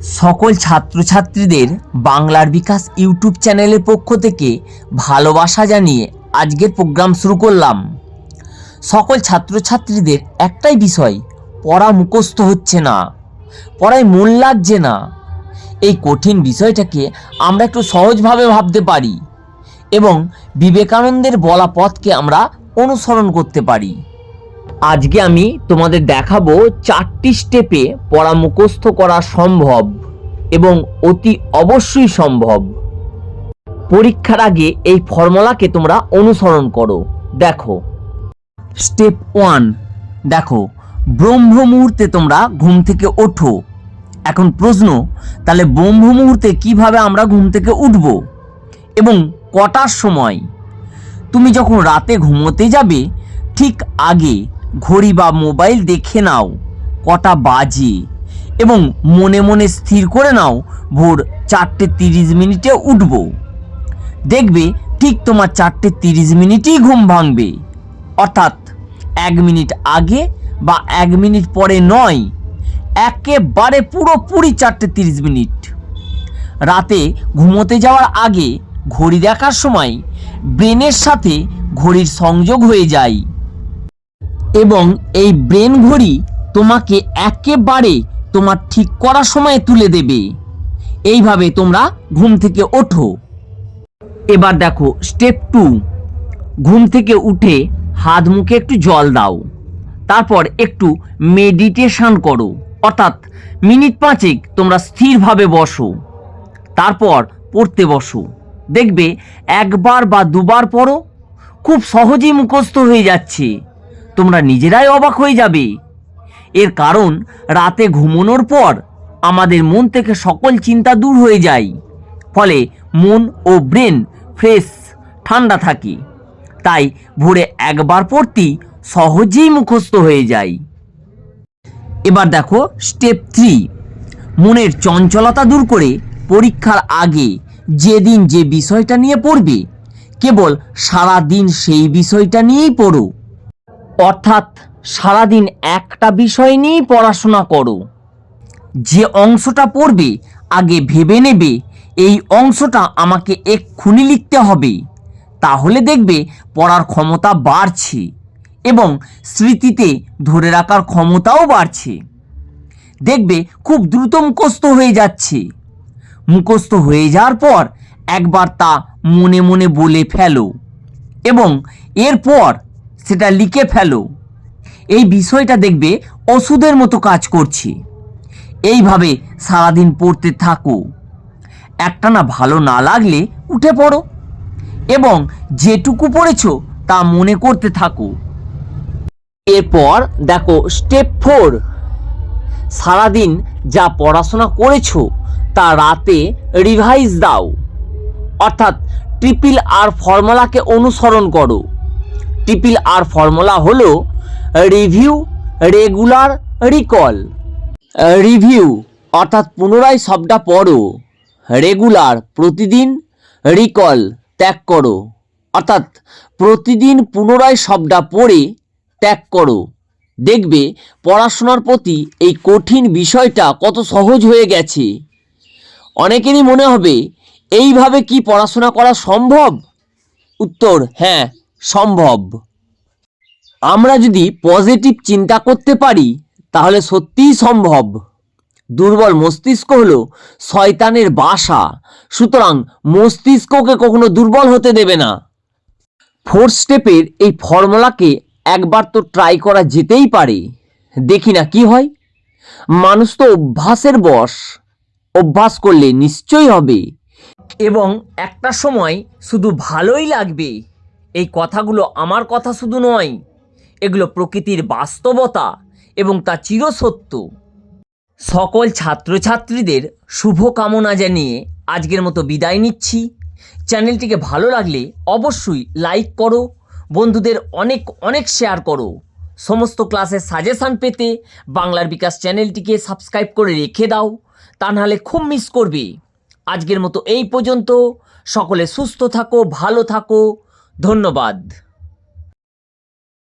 সকল ছাত্রছাত্রীদের বাংলার বিকাশ ইউটিউব চ্যানেলের পক্ষ থেকে ভালোবাসা জানিয়ে আজকের প্রোগ্রাম শুরু করলাম। সকল ছাত্রছাত্রীদের একটাই বিষয়, পড়া মুখস্থ হচ্ছে না, পড়ায় মন লাগছে না। এই কঠিন বিষয়টাকে আমরা একটু সহজভাবে ভাবতে পারি এবং বিবেকানন্দের বলা পথকে আমরা অনুসরণ করতে পারি। আজকে আমি তোমাদের দেখাবো চারটি স্টেপে পড়া মুখস্থ করা সম্ভব এবং অতি অবশ্যই সম্ভব। পরীক্ষার আগে এই ফর্মুলাকে তোমরা অনুসরণ করো। দেখো। স্টেপ ওয়ান দেখো। ব্রহ্ম মুহূর্তে তোমরা ঘুম থেকে ওঠো। এখন প্রশ্ন, তাহলে ব্রহ্ম মুহূর্তে কীভাবে আমরা ঘুম থেকে উঠব? এবং কটার সময়? তুমি যখন রাতে ঘুমোতে যাবে, ঠিক আগে ঘড়ি বা মোবাইল দেখে নাও, কটা বাজে এবং মনে মনে স্থির করে নাও, ভোর চারটে তিরিশ মিনিটে উঠব। দেখবে ঠিক তোমার চারটে তিরিশ মিনিটেই ঘুম ভাঙবে। অর্থাৎ এক মিনিট আগে বা এক মিনিট পরে নয়, একেবারে পুরোপুরি চারটে তিরিশ মিনিট। রাতে ঘুমোতে যাওয়ার আগে ঘড়ি দেখার সময় ব্রেনের সাথে ঘড়ির সংযোগ হয়ে যায়। এবং এই ব্রেন ঘড়ি তোমাকে একেবারে তোমার ঠিক করার সময়ে তুলে দেবে। এইভাবে তোমরা ঘুম থেকে ওঠো। এবার দেখো স্টেপ টু ঘুম থেকে উঠে হাত মুখে একটু জল দাও। তারপর একটু মেডিটেশন করো। অর্থাৎ মিনিট পাঁচেক তোমরা স্থিরভাবে বসো। তারপর পড়তে বসো। দেখবে একবার বা দুবার পড়ো, খুব সহজেই মুখস্থ হয়ে যাচ্ছে। তোমরা নিজেরাই অবাক হয়ে যাবে। এর কারণ, রাতে ঘুমানোর পর আমাদের মন থেকে সকল চিন্তা দূর হয়ে যায়। ফলে মন ও ব্রেন ফ্রেশ, ঠান্ডা থাকে। তাই ভোরে একবার পড়তেই সহজেই মুখস্থ হয়ে যায়। এবার দেখো স্টেপ থ্রি মনের চঞ্চলতা দূর করে পরীক্ষার আগে যেদিন যে বিষয়টা নিয়ে পড়বে, কেবল সারা দিন সেই বিষয়টা নিয়েই পড়ো। অর্থাৎ সারাদিন একটা বিষয় নিয়েই পড়াশোনা করো। যে অংশটা পড়বে, আগে ভেবে নেবে, এই অংশটা আমাকে এক্ষুনি লিখতে হবে। তাহলে দেখবে পড়ার ক্ষমতা বাড়ছে এবং স্মৃতিতে ধরে রাখার ক্ষমতাও বাড়ছে। দেখবে খুব দ্রুত মুখস্থ হয়ে যাচ্ছে। মুখস্থ হয়ে যাওয়ার পর একবার তা মনে মনে বলে ফেলো এবং এরপর সেটা লিখে ফেলো। এই বিষয়টা দেখবে ওষুধের মতো কাজ করছে। এইভাবে সারাদিন পড়তে থাকো। একটা না ভালো না লাগলে উঠে পড়ো। এবং যেটুকু পড়েছো তা মনে করতে থাকো। এরপর দেখো স্টেপ ফোর সারাদিন যা পড়াশোনা করেছ তা রাতে রিভাইজ দাও। অর্থাৎ ট্রিপল আর ফর্মুলাকে অনুসরণ করো। ট্রিপল আর ফর্মুলা হলো রিভিউ, রেগুলার, রিকল। রিভিউ, অর্থাৎ পুনরায় সবটা পড়ো। রেগুলার, প্রতিদিন, রিকল, ত্যাগ করো। অর্থাৎ প্রতিদিন পুনরায় সবটা পড়ে, ত্যাগ করো। দেখবে পড়াশোনার প্রতি এই কঠিন বিষয়টা কত সহজ হয়ে গেছে। অনেকেরই মনে হবে, এইভাবে কি পড়াশোনা করা সম্ভব? উত্তর হ্যাঁ। সম্ভব। আমরা যদি পজিটিভ চিন্তা করতে পারি, তাহলে সত্যিই সম্ভব। দুর্বল মস্তিষ্ক হলো শয়তানের বাসা, সুতরাং মস্তিষ্ককে কখনো দুর্বল হতে দেবে না। ফোর্থ স্টেপের এই ফর্মুলাকে একবার তো ট্রাই করা যেতেই পারে। দেখি না কি হয়। মানুষ তো অভ্যাসের বশ, অভ্যাস করলে নিশ্চয়ই হবে। এবং একটা সময় শুধু ভালোই লাগবে। এই কথাগুলো আমার কথা শুধু নয়, এগুলো প্রকৃতির বাস্তবতা এবং তা চিরসত্য। সকল ছাত্রছাত্রীদের শুভ কামনা জানিয়ে আজকের মতো বিদায় নিচ্ছি। চ্যানেলটিকে ভালো লাগলে অবশ্যই লাইক করো, বন্ধুদের অনেক অনেক শেয়ার করো। সমস্ত ক্লাসের সাজেশান পেতে বাংলার বিকাশ চ্যানেলটিকে সাবস্ক্রাইব করে রেখে দাও, তা নাহলে খুব মিস করবে। আজকের মতো এই পর্যন্ত। সকলে সুস্থ থাকো, ভালো থাকো। ধন্যবাদ।